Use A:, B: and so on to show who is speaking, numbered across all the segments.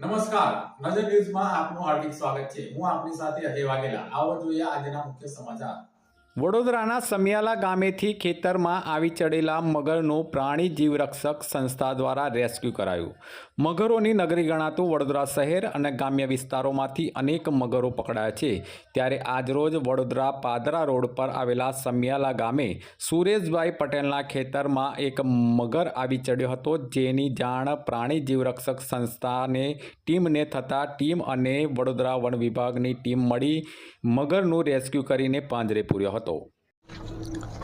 A: નમસ્કાર. નજર ન્યૂઝમાં આપનું હાર્દિક સ્વાગત છે. હું આપની સાથે અજય વાઘેલા. આવો જોઈએ આજના મુખ્ય સમાચાર.
B: વડોદરાના સમિયાલા ગામેથી ખેતરમાં આવી ચડેલા મગરનું પ્રાણી જીવરક્ષક સંસ્થા દ્વારા રેસ્ક્યુ કરાયું. મગરોની નગરી ગણાતું વડોદરા શહેર અને ગ્રામ્ય વિસ્તારોમાંથી અનેક મગરો પકડાયા છે. ત્યારે આજરોજ વડોદરા પાદરા રોડ પર આવેલા સમિયાલા ગામે સુરેશભાઈ પટેલના ખેતરમાં એક મગર આવી ચડ્યો હતો, જેની જાણ પ્રાણી જીવરક્ષક સંસ્થાને, ટીમને થતાં ટીમ અને વડોદરા વન વિભાગની ટીમ મળી મગરનું રેસ્ક્યુ કરીને પાંજરે પૂર્યો હતો.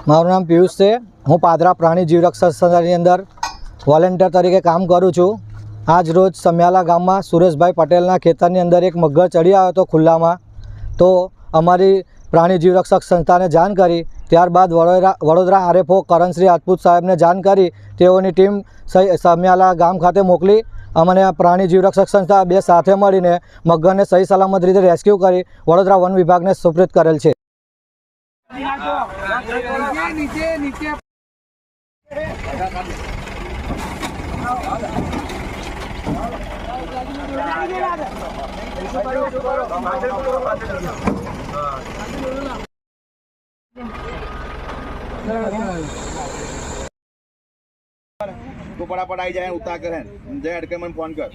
C: મારું નામ પિયુષ છે. હું પાદરા પ્રાણી જીવરક્ષક સંસ્થાની અંદર વોલેન્ટિયર તરીકે કામ કરું છું. આજ રોજ સમ્યાલા ગામમાં સુરેશભાઈ પટેલના ખેતરની અંદર એક મગર ચડી આવ્યો હતો ખુલ્લામાં. તો અમારી પ્રાણી જીવરક્ષક સંસ્થાને જાણ કરી. ત્યારબાદ વડોદરા વડોદરા આરએફઓ કરણશ્રી રાજપૂત સાહેબને જાણ કરી. તેઓની ટીમ સમ્યાલા ગામ ખાતે મોકલી. અમને પ્રાણી જીવરક્ષક સંસ્થા બે સાથે મળીને મગરને સહી સલામત રીતે રેસ્ક્યુ કરી વડોદરા વન વિભાગને સુપ્રત કરેલ છે.
D: नीचे नीचे नीचे। तो पड़ा जाए उतार कर जय अड़के मन फ़ोन कर